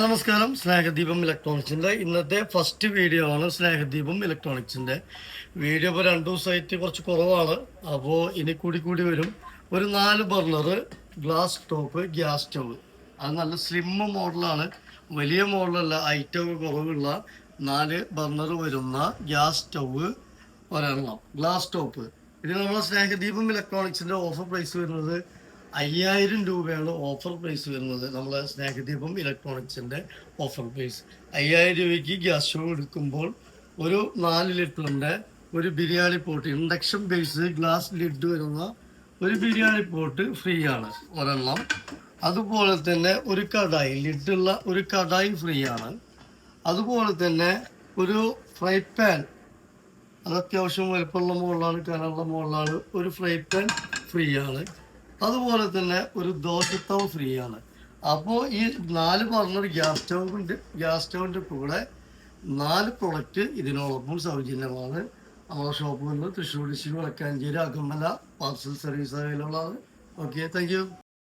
നമസ്കാരം. സ്നേഹദീപം ഇലക്ട്രോണിക്സിന്റെ. ഇന്നത്തെ first video ആണ് സ്നേഹദീപം ഇലക്ട്രോണിക്സിന്റെ. വീഡിയോ ഇപ്പോൾ രണ്ടു ദിവസമായിട്ട് കുറച്ച് കുറവാണ്. അപ്പോൾ ഇനി കൂടി കൂടി വരും. ഒരു നാല് burner glass top gas stove അത് നല്ല സ്ലിം മോഡലാണ് വലിയ മോഡലല്ല ഐറ്റം കുറവുള്ള നാല് ബർണർ വരുന്ന ഗ്യാസ് സ്റ്റവ് ഒരെണ്ണം. ഗ്ലാസ് ടോപ്പ് ഇത് നമ്മളെ സ്നേഹദീപം ഇലക്ട്രോണിക്സിന്റെ ഓഫർ പ്രൈസ് വരുന്നത് അയ്യായിരം രൂപയാണ് ഓഫർ പ്രൈസ് വരുന്നത് നമ്മളെ സ്നേഹദീപം ഇലക്ട്രോണിക്സിന്റെ ഓഫർ പ്രൈസ് അയ്യായിരം രൂപയ്ക്ക് ഗ്യാസ് സ്റ്റവ് എടുക്കുമ്പോൾ ഒരു നാല് ലിറ്ററിന്റെ ഒരു biryani pot induction base glass lid വരുന്ന ഒരു ബിരിയാണി പോട്ട് ഫ്രീ ആണ് ഒരെണ്ണം. അതുപോലെ തന്നെ ഒരു കടായി ലിഡുള്ള ഒരു കടായി ഫ്രീ ആണ്. അതുപോലെ തന്നെ ഒരു ഫ്രൈ പാൻ അത് അത്യാവശ്യം വലുപ്പമുള്ള മുകളിലാണ് കനമുള്ള മുകളിലാണ് ഒരു ഫ്രൈ പാൻ ഫ്രീ ആണ്. അതുപോലെ തന്നെ ഒരു ദോശത്തവ ഫ്രീ ആണ് അപ്പോൾ ഈ നാല് പറഞ്ഞൊരു ഗ്യാസ് സ്റ്റൗവിന്റെ ഗ്യാസ് സ്റ്റൗവിന്റെ കൂടെ നാല് പ്രൊഡക്റ്റ് ഇതിനോടൊപ്പം സൗജന്യമാണ്. നമ്മുടെ ഷോപ്പ് വന്ന് Thrissur district Wadakkanchery Akamala parcel service available ആണ് ഓക്കെ താങ്ക്